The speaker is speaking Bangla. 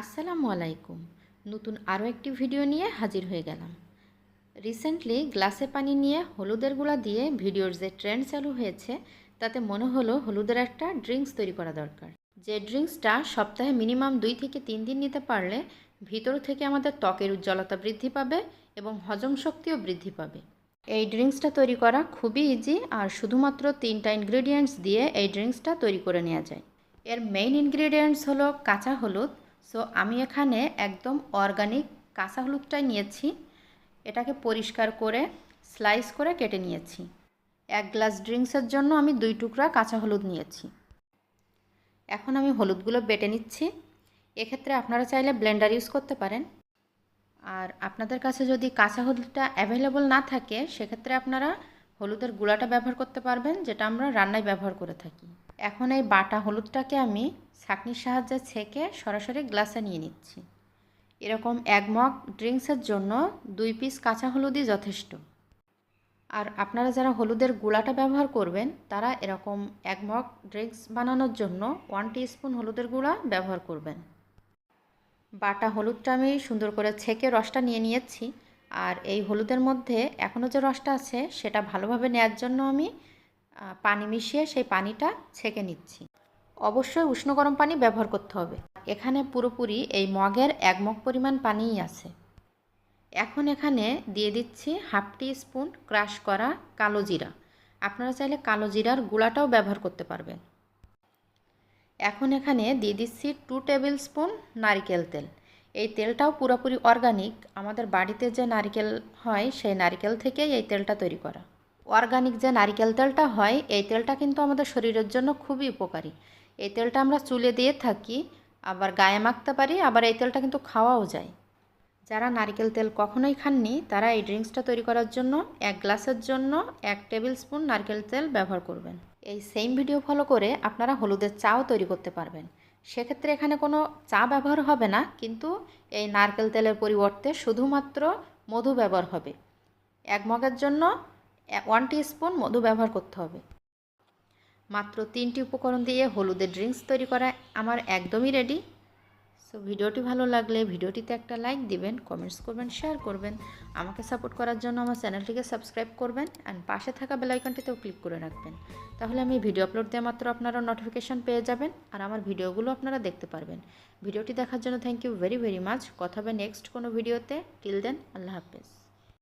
আসসালামু আলাইকুম। নতুন আরও একটি ভিডিও নিয়ে হাজির হয়ে গেলাম। রিসেন্টলি গ্লাসে পানি নিয়ে হলুদের গুঁড়া দিয়ে ভিডিওর যে ট্রেন্ড চালু হয়েছে, তাতে মনে হলো হলুদের একটা ড্রিঙ্কস তৈরি করা দরকার। যে ড্রিঙ্কসটা সপ্তাহে মিনিমাম দুই থেকে তিন দিন নিতে পারলে ভিতর থেকে আমাদের ত্বকের উজ্জ্বলতা বৃদ্ধি পাবে এবং হজম শক্তিও বৃদ্ধি পাবে। এই ড্রিঙ্কসটা তৈরি করা খুবই ইজি আর শুধুমাত্র তিনটা ইনগ্রেডিয়েন্টস দিয়ে এই ড্রিঙ্কসটা তৈরি করে নেওয়া যায়। এর মেইন ইনগ্রেডিয়েন্টস হলো কাঁচা হলুদ সো আমি এখানে একদম অর্গানিক কাঁচা হলুদটাই নিয়েছি। এটাকে পরিষ্কার করে স্লাইস করে কেটে নিয়েছি। এক গ্লাস ড্রিঙ্কসের জন্য আমি দুই টুকরা কাঁচা হলুদ নিয়েছি। এখন আমি হলুদগুলো বেটে নিচ্ছি। এক্ষেত্রে আপনারা চাইলে ব্লেন্ডার ইউজ করতে পারেন। আর আপনাদের কাছে যদি কাঁচা হলুদটা অ্যাভেলেবল না থাকে, সেক্ষেত্রে আপনারা হলুদের গুঁড়াটা ব্যবহার করতে পারবেন, যেটা আমরা রান্নায় ব্যবহার করে থাকি। এখন এই বাটা হলুদটাকে আমি ছাঁকনির সাহায্যে ছেঁকে সরাসরি গ্লাসে নিয়ে নিচ্ছি। এরকম এক মগ ড্রিঙ্কসের জন্য দুই পিস কাঁচা হলুদই যথেষ্ট। আর আপনারা যারা হলুদের গুঁড়াটা ব্যবহার করবেন, তারা এরকম এক মগ ড্রিঙ্কস বানানোর জন্য ওয়ান স্পুন হলুদের গুঁড়া ব্যবহার করবেন। বাটা হলুদটা আমি সুন্দর করে ছেঁকে রসটা নিয়ে নিয়েছি। আর এই হলুদের মধ্যে এখনও যে রসটা আছে, সেটা ভালোভাবে নেওয়ার জন্য আমি পানি মিশিয়ে সেই পানিটা ছেঁকে নিচ্ছি। অবশ্যই উষ্ণ গরম পানি ব্যবহার করতে হবে। এখানে পুরোপুরি এই মগের এক মগ পরিমাণ পানিই আছে। এখন এখানে দিয়ে দিচ্ছি হাফ টি স্পুন ক্রাশ করা কালো জিরা। আপনারা চাইলে কালো জিরার গুঁড়াটাও ব্যবহার করতে পারবেন। এখন এখানে দিয়ে দিচ্ছি টু টেবিল স্পুন নারিকেল তেল। এই তেলটাও পুরোপুরি অর্গানিক। আমাদের বাড়িতে যে নারিকেল হয়, সেই নারিকেল থেকেই এই তেলটা তৈরি করা। অর্গানিক যে নারিকেল তেলটা হয়, এই তেলটা কিন্তু আমাদের শরীরের জন্য খুবই উপকারী। এই তেলটা আমরা চুলে দিয়ে থাকি, আবার গায়ে মাখতে পারি, আবার এই তেলটা কিন্তু খাওয়াও যায়। যারা নারিকেল তেল কখনোই খাননি, তারা এই ড্রিঙ্কসটা তৈরি করার জন্য এক গ্লাসের জন্য এক টেবিল স্পুন নারকেল তেল ব্যবহার করবেন। এই সেম ভিডিও ফলো করে আপনারা হলুদের চাও তৈরি করতে পারবেন। সেক্ষেত্রে এখানে কোনো চা ব্যবহার হবে না, কিন্তু এই নারকেল তেলের পরিবর্তে শুধুমাত্র মধু ব্যবহার হবে। এক মগের জন্য ওয়ান স্পুন মধু ব্যবহার করতে হবে। মাত্র তিনটি উপকরণ দিয়ে হলুদের ড্রিঙ্কস তৈরি করা আমার একদমই রেডি সো ভিডিওটি ভালো লাগলে ভিডিওটিতে একটা লাইক দিবেন কমেন্টস করবেন শেয়ার করবেন। আমাকে সাপোর্ট করার জন্য আমার চ্যানেলটিকে সাবস্ক্রাইব করবেন অ্যান্ড পাশে থাকা বেলাইকনটিতেও ক্লিক করে রাখবেন। তাহলে আমি ভিডিও আপলোড দেওয়া মাত্র আপনারা নোটিফিকেশান পেয়ে যাবেন আর আমার ভিডিওগুলো আপনারা দেখতে পারবেন। ভিডিওটি দেখার জন্য thank you very very much কথা হবে নেক্সট কোনো ভিডিওতে টিল দেন আল্লাহ হাফেজ।